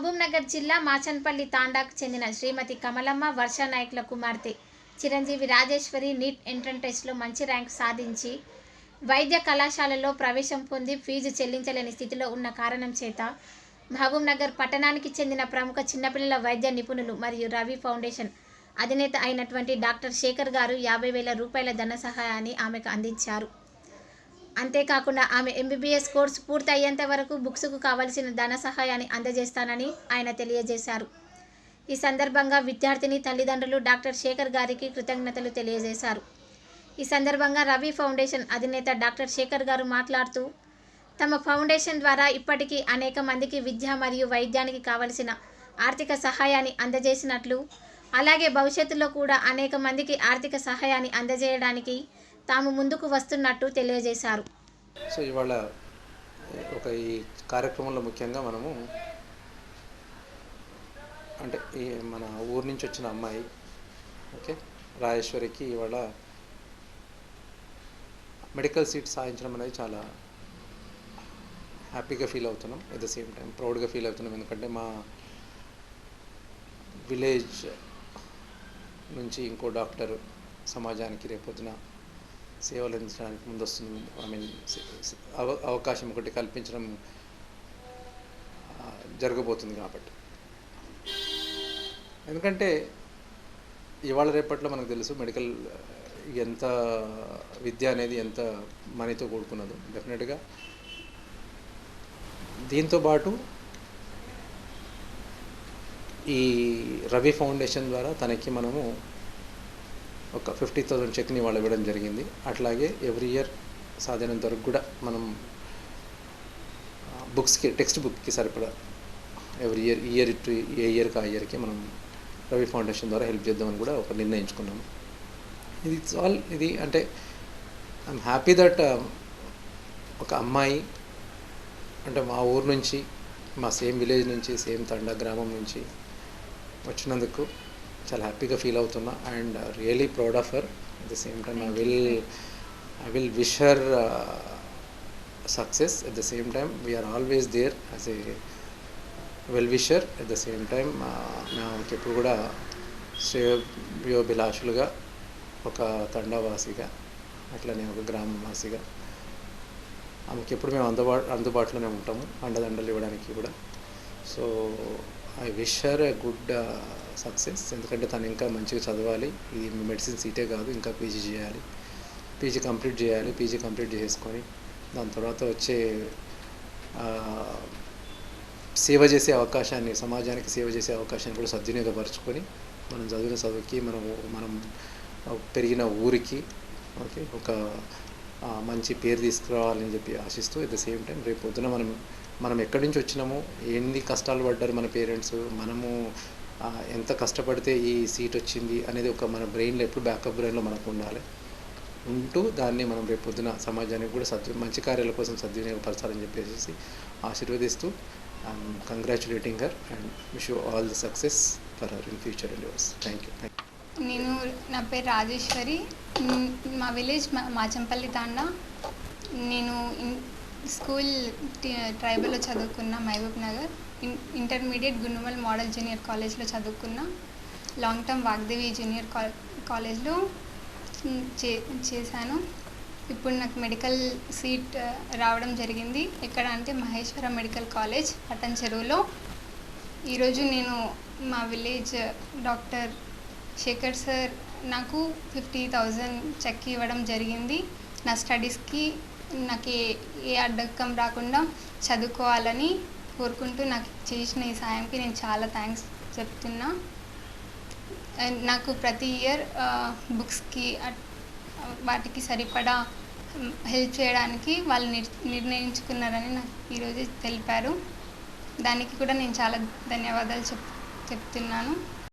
మహబూబ్నగర్ జిల్లా మాచన్పల్లి తాండాకు చెందిన శ్రీమతి కమలమ్మ వర్ష నాయకుల కుమార్తె చిరంజీవి రాజేశ్వరి నీట్ ఎంట్రన్ టెస్ట్లో మంచి ర్యాంకు సాధించి వైద్య కళాశాలలో ప్రవేశం పొంది ఫీజు చెల్లించలేని స్థితిలో ఉన్న కారణం చేత మహబూబ్నగర్ పట్టణానికి చెందిన ప్రముఖ చిన్నపిల్లల వైద్య నిపుణులు మరియు రవి ఫౌండేషన్ అధినేత అయినటువంటి డాక్టర్ శేఖర్ గారు యాభై వేల రూపాయల ధన సహాయాన్ని ఆమెకు అందించారు. అంతేకాకుండా ఆమె ఎంబీబీఎస్ కోర్సు పూర్తి అయ్యేంత వరకు బుక్స్కు కావలసిన ధన సహాయాన్ని అందజేస్తానని ఆయన తెలియజేశారు. ఈ సందర్భంగా విద్యార్థిని తల్లిదండ్రులు డాక్టర్ శేఖర్ గారికి కృతజ్ఞతలు తెలియజేశారు. ఈ సందర్భంగా రవి ఫౌండేషన్ అధినేత డాక్టర్ శేఖర్ గారు మాట్లాడుతూ తమ ఫౌండేషన్ ద్వారా ఇప్పటికీ అనేక మందికి విద్య మరియు వైద్యానికి కావలసిన ఆర్థిక సహాయాన్ని అందజేసినట్లు అలాగే భవిష్యత్తులో కూడా అనేక మందికి ఆర్థిక సహాయాన్ని అందజేయడానికి తాము ముందుకు వస్తున్నట్టు తెలియజేశారు. సో ఇవాళ ఒక ఈ కార్యక్రమంలో ముఖ్యంగా మనము అంటే ఈ మన ఊరు నుంచి వచ్చిన అమ్మాయి ఓకే రాజేశ్వరికి ఇవాళ మెడికల్ సీట్ సాధించడం అనేది చాలా హ్యాపీగా ఫీల్ అవుతున్నాం. ఎట్ ద సేమ్ టైం ప్రౌడ్గా ఫీల్ అవుతున్నాం. ఎందుకంటే మా విలేజ్ నుంచి ఇంకో డాక్టర్ సమాజానికి రేపొద్దున సేవలు అందించడానికి ముందొస్తుంది ఐ మీన్ అవ అవకాశం ఒకటి కల్పించడం జరగబోతుంది కాబట్టి. ఎందుకంటే ఇవాళ రేపట్లో మనకు తెలుసు మెడికల్ ఎంత విద్య అనేది ఎంత మనీతో కూడుకున్నదో డెఫినెట్గా. దీంతో పాటు ఈ రవి ఫౌండేషన్ ద్వారా తనకి మనము ఒక ఫిఫ్టీ థౌసండ్ చెక్ని వాళ్ళు ఇవ్వడం జరిగింది. అట్లాగే ఎవ్రీ ఇయర్ సాధ్యమైనంత వరకు కూడా మనం బుక్స్కి టెక్స్ట్ బుక్కి సరిపడా every year year to a ఇయర్కి ఆ ఇయర్కి మనం రవి ఫౌండేషన్ ద్వారా హెల్ప్ చేద్దామని కూడా ఒక నిర్ణయించుకున్నాము. ఇది ఇట్స్ ఆల్ ఇది అంటే ఐఎమ్ హ్యాపీ దట్ ఒక అమ్మాయి అంటే మా ఊరు నుంచి మా సేమ్ విలేజ్ నుంచి సేమ్ తండా గ్రామం నుంచి వచ్చినందుకు చాలా హ్యాపీగా ఫీల్ అవుతున్నా. And really proud of her. At the same time I will I will wish her success at the same time we are always there as a well wisher at the same time మేము ఎప్పుడు కూడా శ్రేయోభిలాషులుగా ఒక తండావాసిగా అట్లనే ఒక గ్రామవాసిగా ఆమెకి ఎప్పుడు మేము అందుబా అందుబాటులోనే ఉంటాము. అండదండలు ఇవ్వడానికి కూడా. So I wish her a good success ఎందుకంటే తను ఇంకా మంచిగా చదవాలి. ఇది మెడిసిన్ సీటే కాదు ఇంకా పీజీ చేయాలి. పీజీ కంప్లీట్ చేయాలి పీజీ కంప్లీట్ చేసుకొని దాని తర్వాత వచ్చే సేవ చేసే అవకాశాన్ని సమాజానికి సేవ చేసే అవకాశాన్ని కూడా సద్వినియోగపరచుకొని మనం చదివిన చదువుకి మనం మనం పెరిగిన ఊరికి ఓకే ఒక మంచి పేరు తీసుకురావాలని చెప్పి ఆశిస్తూ అట్ ద సేమ్ టైం రేపు పొద్దున మనం మనం ఎక్కడి నుంచి వచ్చినాము ఎన్ని కష్టాలు పడ్డారు మన పేరెంట్స్ మనము ఎంత కష్టపడితే ఈ సీట్ వచ్చింది అనేది ఒక మన బ్రెయిన్లో ఎప్పుడు బ్యాకప్ బ్రెయిన్లో మనకు ఉండాలి. ఉంటూ దాన్ని మనం రేపు పొద్దున సమాజానికి కూడా సద్వి మంచి కార్యాల కోసం సద్వినియోగపరచాలని చెప్పేసి ఆశీర్వదిస్తూ congratulating her and wish you all the success for her in future and yours thank you thank నేను నా పేరు రాజేశ్వరి. మా విలేజ్ మా మాచంపల్లి తాండా. నేను స్కూల్ ట్రైబల్లో చదువుకున్న Mahabub Nagar in intermediate Gundumal model junior కాలేజ్లో చదువుకున్న లాంగ్ టర్మ్ వాగ్దేవి జూనియర్ కా- కాలేజ్లో చే చేశాను. ఇప్పుడు నాకు మెడికల్ సీట్ రావడం జరిగింది. ఎక్కడ అంటే మహేశ్వర మెడికల్ కాలేజ్ పట్టణ చెరువులో. ఈరోజు నేను మా విలేజ్ డాక్టర్ శేఖర్ సార్ నాకు ఫిఫ్టీ థౌజండ్ చెక్ ఇవ్వడం జరిగింది. నా స్టడీస్కి నాకు ఏ ఏ అడ్డకం రాకుండా చదువుకోవాలని కోరుకుంటూ నాకు చేసిన ఈ సాయంకి నేను చాలా థ్యాంక్స్ చెప్తున్నా. అండ్ నాకు ప్రతి ఇయర్ బుక్స్కి వాటికి సరిపడా హెల్ప్ చేయడానికి వాళ్ళు నిర్ నిర్ణయించుకున్నారని నాకు ఈరోజు తెలిపారు. దానికి కూడా నేను చాలా ధన్యవాదాలు చెప్ చెప్తున్నాను.